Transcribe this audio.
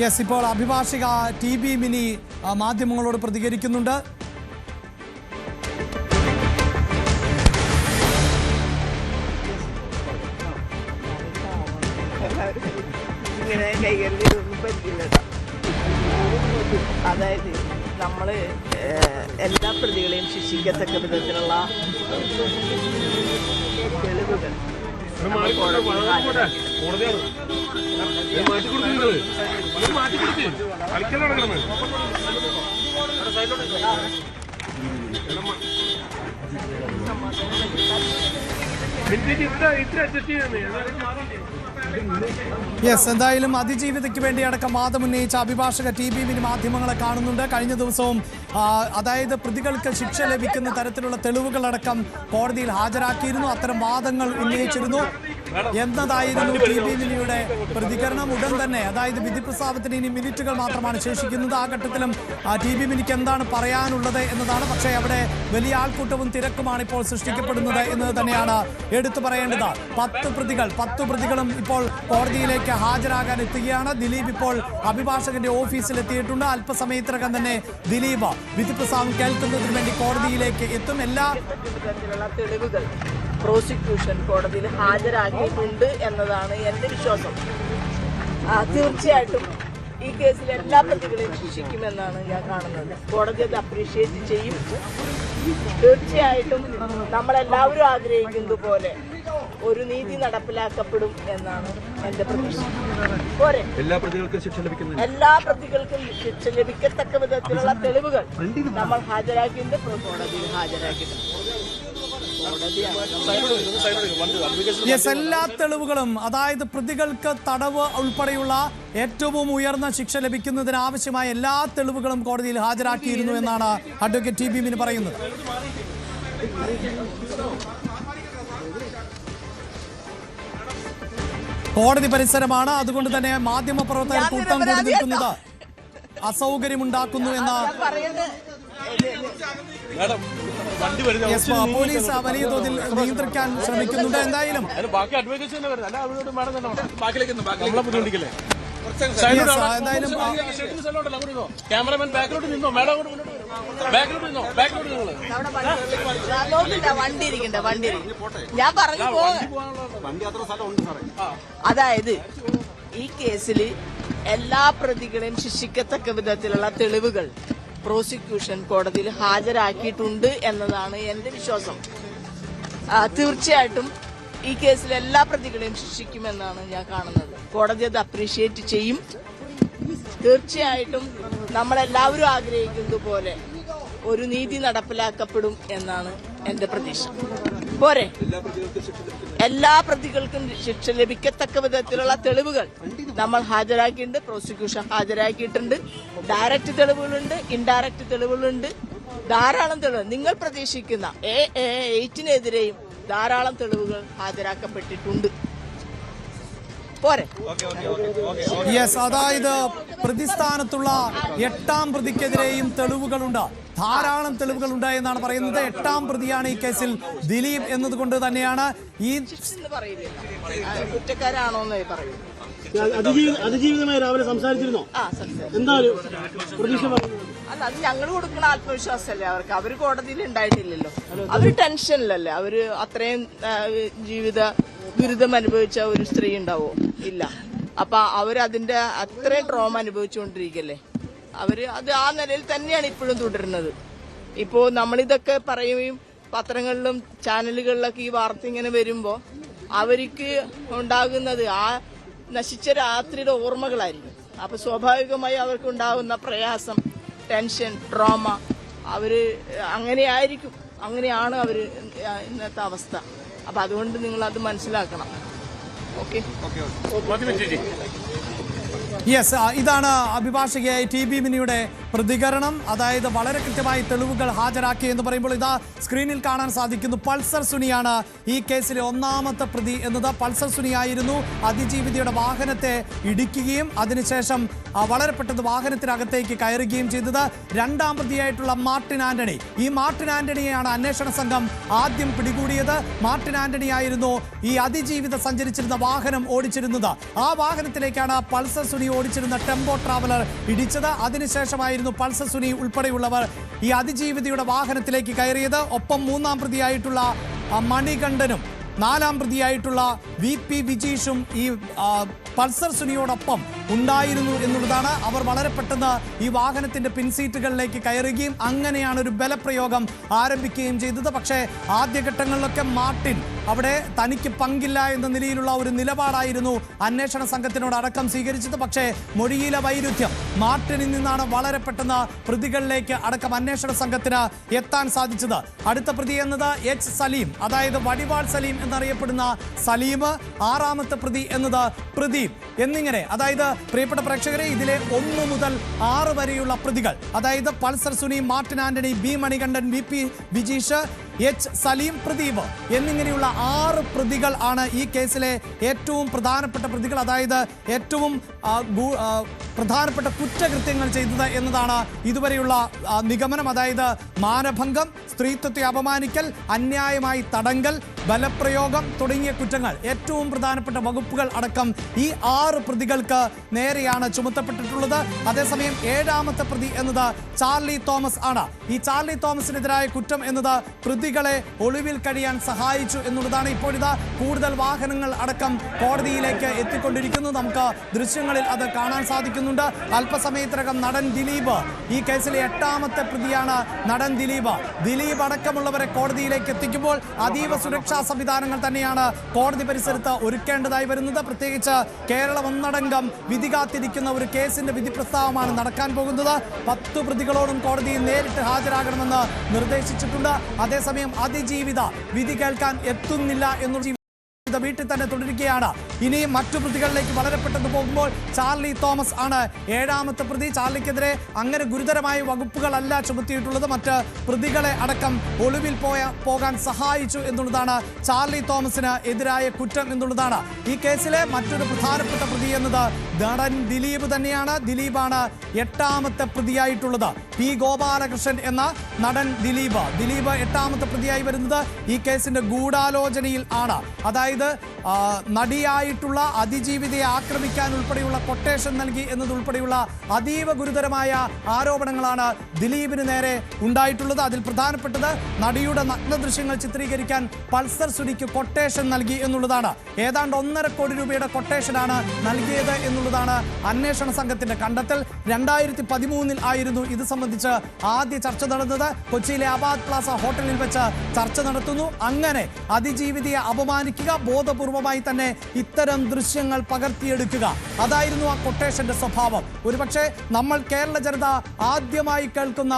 Yes ഇപ്പോൾ അഭിഭാഷക T B mini മാധ്യമങ്ങളോട് പ്രതികരിക്കുന്നുണ്ട്. അതായത് നമ്മൾ എല്ലാ പ്രതികളെയും ശിക്ഷിക്കത്തക്ക വിധത്തിലുള്ള തെളിവുകൾ നമ്മൾ കോടതിയിൽ ഹാജരാക്കി. യെസ് എന്തായാലും അതിജീവിതയ്ക്ക് വേണ്ടി അടക്കം വാദം ഉന്നയിച്ച അഭിഭാഷക ടി ബി വിന് മാധ്യമങ്ങളെ കാണുന്നുണ്ട്. കഴിഞ്ഞ ദിവസവും അതായത് പ്രതികൾക്ക് ശിക്ഷ ലഭിക്കുന്ന തരത്തിലുള്ള തെളിവുകളടക്കം കോടതിയിൽ ഹാജരാക്കിയിരുന്നു. അത്തരം വാദങ്ങൾ ഉന്നയിച്ചിരുന്നു. എന്നതായിരുന്നു ടി പി മിനിയുടെ പ്രതികരണം ഉടൻ തന്നെ. അതായത് വിധി പ്രസ്താവത്തിന് ഇനി മിനിറ്റുകൾ മാത്രമാണ് ശേഷിക്കുന്നത്. ആ ഘട്ടത്തിലും ആ, ടി പി മിനിക്ക് എന്താണ് പറയാനുള്ളത് എന്നതാണ്. പക്ഷേ അവിടെ വലിയ ആൾക്കൂട്ടവും തിരക്കുമാണ് ഇപ്പോൾ സൃഷ്ടിക്കപ്പെടുന്നത് എന്ന് തന്നെയാണ് എടുത്തു പറയേണ്ടത്. പത്ത് പ്രതികൾ പത്ത് പ്രതികളും ഇപ്പോൾ കോടതിയിലേക്ക് ഹാജരാകാൻ എത്തുകയാണ്. ദിലീപ് ഇപ്പോൾ അഭിഭാഷകന്റെ ഓഫീസിൽ എത്തിയിട്ടുണ്ട് അല്പസമയത്തിനകം തന്നെ ദിലീപ് വിധി പ്രസ്താവം കേൾക്കുന്നതിന് വേണ്ടി കോടതിയിലേക്ക് എത്തും. എല്ലാ തെളിവുകൾ. പ്രോസിക്യൂഷൻ കോടതിയിൽ ഹാജരാക്കിയിട്ടുണ്ട് എന്നതാണ് എന്റെ വിശ്വാസം. തീർച്ചയായിട്ടും ഈ കേസിൽ എല്ലാ പ്രതികളെയും ശിക്ഷിക്കുമെന്നാണ് ഞാൻ കാണുന്നത്. കോടതി അത് അപ്രീഷിയേറ്റ് ചെയ്യും. തീർച്ചയായിട്ടും നമ്മളെല്ലാവരും ആഗ്രഹിക്കുന്നത് പോലെ ഒരു നീതി നടപ്പിലാക്കപ്പെടും എന്നാണ് എന്റെ പ്രതീക്ഷ. പോരെ? എല്ലാ പ്രതികൾക്കും ശിക്ഷ ലഭിക്കുന്നത് എല്ലാ പ്രതികൾക്കും ശിക്ഷ ലഭിക്കത്തക്ക വിധത്തിലുള്ള തെളിവുകൾ നമ്മൾ ഹാജരാക്കിയിട്ടുണ്ട്. കോടതിയിൽ ഹാജരാക്കിയിട്ടുണ്ട്. യെസ് എല്ലാ തെളിവുകളും അതായത് പ്രതികൾക്ക് തടവ് ഉൾപ്പെടെയുള്ള ഏറ്റവും ഉയർന്ന ശിക്ഷ ലഭിക്കുന്നതിന് ആവശ്യമായ എല്ലാ തെളിവുകളും കോടതിയിൽ ഹാജരാക്കിയിരുന്നു എന്നാണ് അഡ്വക്കേറ്റ് ടി ബിമിന് പറയുന്നത്. കോടതി പരിസരമാണ്. അതുകൊണ്ട് തന്നെ മാധ്യമ പ്രവർത്തകർ കൂട്ടം കൂടി നിൽക്കുന്നത് അസൗകര്യമുണ്ടാക്കുന്നു എന്ന പറയുന്നത് മാഡം വണ്ടി വരുന്ന യെസ് പോലീസ് വലിയ തോതിൽ നിയന്ത്രിക്കാൻ ശ്രമിക്കുന്നുണ്ട്. എന്തായാലും എന്തായാലും ക്യാമറമാൻ ബാക്കിലോട്ട് നിന്നോ? മേഡം അങ്ങോട്ട് മുന്നോട്ട് വരൂ. ബാക്കിലോട്ട് നിന്നോ? ബാക്കിലോട്ട് നിന്നോ? അവിടെ വണ്ടി ഞാൻ പറഞ്ഞു അതായത് ഈ കേസിൽ എല്ലാ പ്രതികളെയും ശിക്ഷിക്കത്തക്ക വിധത്തിലുള്ള തെളിവുകൾ പ്രോസിക്യൂഷൻ കോടതിയിൽ ഹാജരാക്കിയിട്ടുണ്ട് എന്നതാണ് എന്റെ വിശ്വാസം. തീർച്ചയായിട്ടും ഈ കേസിൽ എല്ലാ പ്രതികളെയും ശിക്ഷിക്കുമെന്നാണ് ഞാൻ കാണുന്നത്. കോടതി അത് അപ്രീഷിയേറ്റ് ചെയ്യും. തീർച്ചയായിട്ടും നമ്മളെല്ലാവരും ആഗ്രഹിക്കുന്നതുപോലെ ഒരു നീതി നടപ്പിലാക്കപ്പെടും എന്നാണ് എന്റെ പ്രതീക്ഷ. പോരെ. എല്ലാ പ്രതികൾക്കും ശിക്ഷ ലഭിക്കത്തക്ക വിധത്തിലുള്ള തെളിവുകൾ നമ്മൾ ഹാജരാക്കിയിട്ടുണ്ട്. പ്രോസിക്യൂഷൻ ഹാജരാക്കിയിട്ടുണ്ട്. ഡയറക്റ്റ് തെളിവുകളുണ്ട് ഇൻഡയറക്റ്റ് തെളിവുകളുണ്ട്. ധാരാളം തെളിവ് നിങ്ങൾ പ്രതീക്ഷിക്കുന്ന എ എയ്റ്റിനെതിരെയും ധാരാളം തെളിവുകൾ ഹാജരാക്കപ്പെട്ടിട്ടുണ്ട്. പോരെ. യെസ് അതായത് പ്രതിസ്ഥാനത്തുള്ള എട്ടാം പ്രതിക്കെതിരെയും തെളിവുകളുണ്ട്. ധാരാളം തെളിവുകൾ ഉണ്ടായെന്നാണ് പറയുന്നത്. എട്ടാം പ്രതിയാണ് ഈ കേസിൽ ദിലീപ് എന്നതുകൊണ്ട് തന്നെയാണ് ഈ കുറ്റക്കാരാണോന്നേ അതിജീവിതമായി രാവിലെ സംസാരിച്ചിരുന്നോ? ആ സംസാരിച്ചു. എന്താ ഒരു പ്രതീക്ഷ പറയുന്നത്? അല്ല അത് ഞങ്ങൾ കൊടുക്കുന്ന ആത്മവിശ്വാസമല്ലേ അവർക്ക്? അവർ കോടതിയിൽ ഉണ്ടായിട്ടില്ലല്ലോ. അവർ ടെൻഷനിലല്ലേ? അവർ അത്രയും ജീവിത ദുരിതം അനുഭവിച്ച ഒരു സ്ത്രീ ഉണ്ടാവോ? ഇല്ല. അപ്പൊ അവരതിന്റെ അത്രയും ട്രോമ അനുഭവിച്ചുകൊണ്ടിരിക്കല്ലേ? അവർ അത് ആ നിലയിൽ തന്നെയാണ് ഇപ്പോഴും തുടരുന്നത്. ഇപ്പോ നമ്മളിതൊക്കെ പറയുകയും പത്രങ്ങളിലും ചാനലുകളിലൊക്കെ ഈ വാർത്ത ഇങ്ങനെ വരുമ്പോൾ അവർക്ക് ഉണ്ടാകുന്നത് ആ നശിച്ച രാത്രിയുടെ ഓർമ്മകളായിരിക്കും. അപ്പൊ സ്വാഭാവികമായി അവർക്ക് ഉണ്ടാകുന്ന പ്രയാസം ടെൻഷൻ ട്രോമ അവർ അങ്ങനെയായിരിക്കും അങ്ങനെയാണ് അവർ ഇന്നത്തെ അവസ്ഥ. അപ്പൊ അതുകൊണ്ട് നിങ്ങൾ അത് മനസ്സിലാക്കണം. ഓക്കെ? യെസ് ഇതാണ് അഭിഭാഷകയായി ടി ബി മിനിയുടെ പ്രതികരണം അതായത് വളരെ കൃത്യമായി തെളിവുകൾ ഹാജരാക്കി എന്ന് പറയുമ്പോൾ ഇതാ സ്ക്രീനിൽ കാണാൻ സാധിക്കുന്നു. പൾസർ സുനിയാണ് ഈ കേസിലെ ഒന്നാമത്തെ പ്രതി എന്നത്. പൾസർ സുനിയായിരുന്നു അതിജീവിതയുടെ വാഹനത്തെ ഇടിക്കുകയും അതിനുശേഷം വളരെ പെട്ടെന്ന് വാഹനത്തിനകത്തേക്ക് കയറുകയും ചെയ്തത്. രണ്ടാം പ്രതിയായിട്ടുള്ള മാർട്ടിൻ ആന്റണി. ഈ മാർട്ടിൻ ആന്റണിയെയാണ് അന്വേഷണ സംഘം ആദ്യം പിടികൂടിയത്. മാർട്ടിൻ ആന്റണി ആയിരുന്നു ഈ അതിജീവിത സഞ്ചരിച്ചിരുന്ന വാഹനം ഓടിച്ചിരുന്നത്. ആ വാഹനത്തിലേക്കാണ് പൾസർ സുനി ഓടിച്ചിരുന്ന ടെമ്പോ ട്രാവലർ ഇടിച്ചത്. അതിനുശേഷമായിരുന്നു പൾസർ സുനി ഉൾപ്പെടെയുള്ളവർ ഈ അതിജീവിതയുടെ വാഹനത്തിലേക്ക് കയറിയത്. ഒപ്പം മൂന്നാം പ്രതിയായിട്ടുള്ള മണികണ്ഠനും നാലാം പ്രതിയായിട്ടുള്ള വി പി വിജീഷും ഈ പൾസർ സുനിയോടൊപ്പം ഉണ്ടായിരുന്നു എന്നുള്ളതാണ്. അവർ വളരെ പെട്ടെന്ന് ഈ വാഹനത്തിന്റെ പിൻസീറ്റുകളിലേക്ക് കയറുകയും അങ്ങനെയാണ് ഒരു ബലപ്രയോഗം ആരംഭിക്കുകയും ചെയ്തത്. പക്ഷേ ആദ്യഘട്ടങ്ങളിലൊക്കെ മാർട്ടിൻ അവിടെ തനിക്ക് പങ്കില്ല എന്ന നിലയിലുള്ള ഒരു നിലപാടായിരുന്നു അന്വേഷണ സംഘത്തിനോട് അടക്കം സ്വീകരിച്ചത്. പക്ഷേ മൊഴിയിലെ വൈരുദ്ധ്യം മാർട്ടിനിൽ നിന്നാണ് വളരെ പെട്ടെന്ന് പ്രതികളിലേക്ക് അടക്കം അന്വേഷണ സംഘത്തിന് എത്താൻ സാധിച്ചത്. അടുത്ത പ്രതി എന്നത് എച്ച് സലീം അതായത് വടിവാൾ സലീം എന്നറിയപ്പെടുന്ന സലീം ആറാമത്തെ പ്രതി എന്നത് പ്രദീപ് എന്നിങ്ങനെ. അതായത് പ്രിയപ്പെട്ട പ്രേക്ഷകരെ ഇതിലെ ഒന്ന് മുതൽ ആറ് വരെയുള്ള പ്രതികൾ അതായത് Pulsar Suni Martin Antony B Manikandan V P Vijeesh H Saleem Pradeep എന്നിങ്ങനെയുള്ള ആറ് പ്രതികൾ ആണ് ഈ കേസിലെ ഏറ്റവും പ്രധാനപ്പെട്ട പ്രതികൾ അതായത് ഏറ്റവും പ്രധാനപ്പെട്ട കുറ്റകൃത്യങ്ങൾ ചെയ്തത് എന്നതാണ് ഇതുവരെയുള്ള നിഗമനം. അതായത് മാനഭംഗം സ്ത്രീത്വത്തെ അപമാനിക്കൽ അന്യായമായി തടങ്കൽ ബലപ്രയോഗം തുടങ്ങിയ കുറ്റങ്ങൾ. ഏറ്റവും പ്രധാനപ്പെട്ട വകുപ്പുകൾ അടക്കം ഈ ആറ് പ്രതികൾക്ക് നേരെയാണ് ചുമത്തപ്പെട്ടിട്ടുള്ളത്. അതേസമയം ഏഴാമത്തെ പ്രതി എന്നത് ചാർലി തോമസ് ആണ്. ഈ ചാർലി തോമസിനെതിരായ കുറ്റം എന്നത് പ്രതികളെ ഒളിവിൽ കഴിയാൻ സഹായിച്ചു എന്നുള്ളതാണ് ഇപ്പോഴിതാ കൂടുതൽ വാഹനങ്ങൾ അടക്കം കോടതിയിലേക്ക് എത്തിക്കൊണ്ടിരിക്കുന്നു. നമുക്ക് ദൃശ്യങ്ങളിൽ അത് കാണാൻ സാധിക്കുന്നുണ്ട്. അല്പസമയത്തിനകം നടൻ ദിലീപ് ഈ കേസിലെ എട്ടാമത്തെ പ്രതിയാണ് നടൻ ദിലീപ്. ദിലീപ് അടക്കമുള്ളവരെ കോടതിയിലേക്ക് എത്തിക്കുമ്പോൾ അതീവ സുരക്ഷാ സംവിധാനങ്ങൾ തന്നെയാണ് കോടതി പരിസരത്ത് ഒരുക്കേണ്ടതായി വരുന്നത്. പ്രത്യേകിച്ച് കേരളം ഒന്നടങ്കം വിധി കാത്തിരിക്കുന്ന ഒരു കേസിന്റെ വിധി പ്രസ്താവമാണ് നടക്കാൻ പോകുന്നത്. പത്ത് പ്രതികളോടും കോടതിയിൽ നേരിട്ട് ഹാജരാകണമെന്ന് നിർദ്ദേശിച്ചിട്ടുണ്ട്. അതേസമയം അതിജീവിത. വിധി കേൾക്കാൻ എത്തുന്നില്ല എന്നുള്ള വീട്ടിൽ തന്നെ തുടരുകയാണ്. ഇനി മറ്റു പ്രതികളിലേക്ക് വളരെ പെട്ടെന്ന് പോകുമ്പോൾ ചാർലി തോമസ് ആണ് ഏഴാമത്തെ പ്രതി. ചാർലിക്കെതിരെ അങ്ങനെ ഗുരുതരമായ വകുപ്പുകളല്ല ചുമത്തിയിട്ടുള്ളത്. മറ്റ് പ്രതികളെ അടക്കം ഒളിവിൽ പോയ പോകാൻ സഹായിച്ചു എന്നുള്ളതാണ് ചാർലി തോമസിന് എതിരായ കുറ്റം എന്നുള്ളതാണ്. ഈ കേസിലെ മറ്റൊരു പ്രധാനപ്പെട്ട പ്രതി എന്നത് നടൻ ദിലീപ് തന്നെയാണ്. ദിലീപാണ് എട്ടാമത്തെ പ്രതിയായിട്ടുള്ളത്. പി ഗോപാലകൃഷ്ണൻ എന്ന നടൻ ദിലീപ്. ദിലീപ് എട്ടാമത്തെ പ്രതിയായി വരുന്നത് ഈ കേസിന്റെ ഗൂഢാലോചനയിൽ ആണ്. അതായത് നടിയായിട്ടുള്ള അതിജീവിതയെ ആക്രമിക്കാൻ ഉൾപ്പെടെയുള്ള കൊട്ടേഷൻ നൽകി എന്നതുൾപ്പെടെയുള്ള അതീവ ഗുരുതരമായ ആരോപണങ്ങളാണ് ദിലീപിന് നേരെ ഉണ്ടായിട്ടുള്ളത്. അതിൽ പ്രധാനപ്പെട്ടത് നടിയുടെ നഗ്നദൃശ്യങ്ങൾ ചിത്രീകരിക്കാൻ പൾസർ സുനിക്ക് കൊട്ടേഷൻ നൽകി എന്നുള്ളതാണ്. ഏതാണ്ട് ഒന്നര കോടി രൂപയുടെ കൊട്ടേഷനാണ് നൽകിയത് എന്നുള്ളതാണ് അന്വേഷണ സംഘത്തിന്റെ കണ്ടെത്തൽ. രണ്ടായിരത്തി പതിമൂന്നിൽ ആയിരുന്നു ഇത് സംബന്ധിച്ച് ആദ്യ ചർച്ച നടന്നത്. കൊച്ചിയിലെ അബാദ് പ്ലാസ ഹോട്ടലിൽ വെച്ച് ചർച്ച നടത്തുന്നു. അങ്ങനെ അതിജീവിതയെ അപമാനിക്കുക ബോധപൂർവമായി തന്നെ ഇത്തരം ദൃശ്യങ്ങൾ പകർത്തിയെടുക്കുക. അതായിരുന്നു ആ കൊട്ടേഷന്റെ സ്വഭാവം. ഒരുപക്ഷെ നമ്മൾ കേരള ജനത ആദ്യമായി കേൾക്കുന്ന